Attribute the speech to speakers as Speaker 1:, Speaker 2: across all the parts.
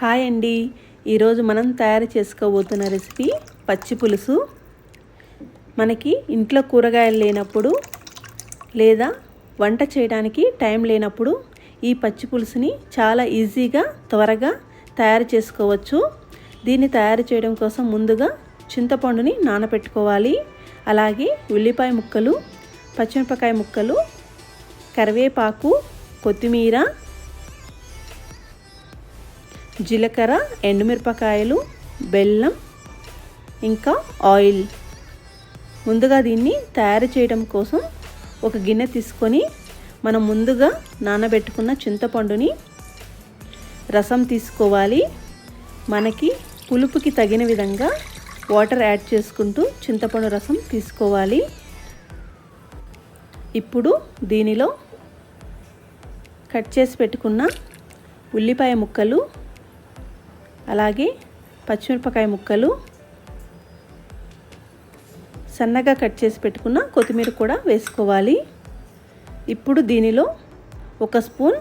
Speaker 1: Hi అండి. ఈరోజు మనం తయారు చేసుకోబోతున్న రెసిపీ పచ్చి పులుసు. మనకి ఇంట్లో కూరగాయలు లేనప్పుడు లేదా వంట చేయడానికి టైం లేనప్పుడు ఈ పచ్చి పులుసుని చాలా ఈజీగా త్వరగా తయారు చేసుకోవచ్చు. దీన్ని తయారు చేయడం కోసం ముందుగా చింతపండుని నానబెట్టుకోవాలి అలాగే ఉల్లిపాయ ముక్కలు పచ్చిమిరపకాయ ముక్కలు కరివేపాకు కొత్తిమీర జీలకర్ర ఎండుమిరపకాయలు బెల్లం ఇంకా ఆయిల్. ముందుగా దీన్ని తయారు చేయడం కోసం ఒక గిన్నె తీసుకొని మనం ముందుగా నానబెట్టుకున్న చింతపండుని రసం తీసుకోవాలి. మనకి పులుపుకి తగిన విధంగా వాటర్ యాడ్ చేసుకుంటూ చింతపండు రసం తీసుకోవాలి. ఇప్పుడు దీనిలో కట్ చేసి పెట్టుకున్న ఉల్లిపాయ ముక్కలు అలాగే పచ్చిమిరపకాయ ముక్కలు సన్నగా కట్ చేసి పెట్టుకున్న కొత్తిమీర కూడా వేసుకోవాలి. ఇప్పుడు దీనిలో ఒక స్పూన్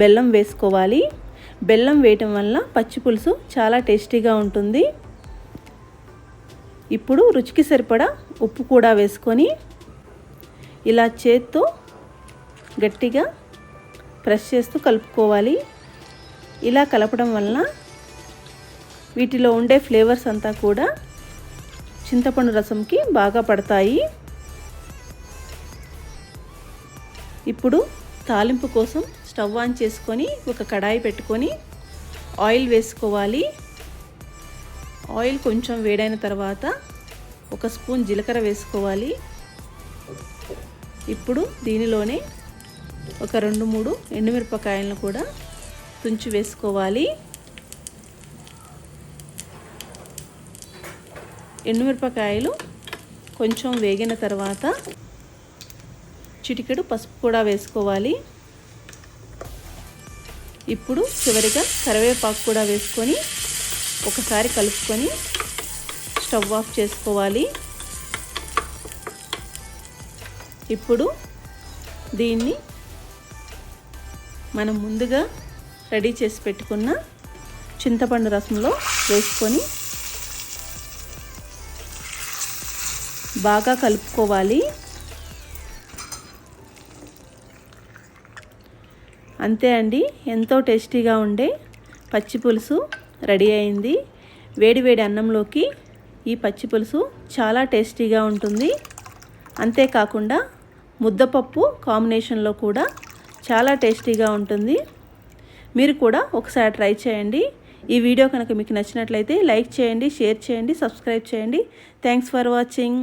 Speaker 1: బెల్లం వేసుకోవాలి. బెల్లం వేయటం వల్ల పచ్చి పులుసు చాలా టేస్టీగా ఉంటుంది. ఇప్పుడు రుచికి సరిపడా ఉప్పు కూడా వేసుకొని ఇలా చేత్తో గట్టిగా ప్రెస్ చేస్తూ కలుపుకోవాలి. ఇలా కలపడం వలన వీటిలో ఉండే ఫ్లేవర్స్ అంతా కూడా చింతపండు రసంకి బాగా పడతాయి. ఇప్పుడు తాలింపు కోసం స్టవ్ ఆన్ చేసుకొని ఒక కడాయి పెట్టుకొని ఆయిల్ వేసుకోవాలి. ఆయిల్ కొంచెం వేడైన తర్వాత ఒక స్పూన్ జీలకర్ర వేసుకోవాలి. ఇప్పుడు దీనిలోనే ఒక రెండు మూడు ఎండుమిరపకాయలను కూడా తుంచి వేసుకోవాలి. ఎండుమిరపకాయలు కొంచెం వేగిన తర్వాత చిటికెడు పసుపు కూడా వేసుకోవాలి. ఇప్పుడు చివరిగా కరివేపాకు కూడా వేసుకొని ఒకసారి కలుపుకొని స్టవ్ ఆఫ్ చేసుకోవాలి. ఇప్పుడు దీన్ని మనం ముందుగా రెడీ చేసి పెట్టుకున్న చింతపండు రసంలో వేసుకొని బాగా కలుపుకోవాలి. అంతే అండి ఎంతో టేస్టీగా ఉండే పచ్చి పులుసు రెడీ అయింది. వేడి వేడి అన్నంలోకి ఈ పచ్చి పులుసు చాలా టేస్టీగా ఉంటుంది. అంతేకాకుండా ముద్దపప్పు కాంబినేషన్లో కూడా చాలా టేస్టీగా ఉంటుంది. మీరు కూడా ఒకసారి ట్రై చేయండి. ఈ వీడియో కనుక మీకు నచ్చినట్లయితే లైక్ చేయండి షేర్ చేయండి సబ్స్క్రైబ్ చేయండి. Thanks for watching.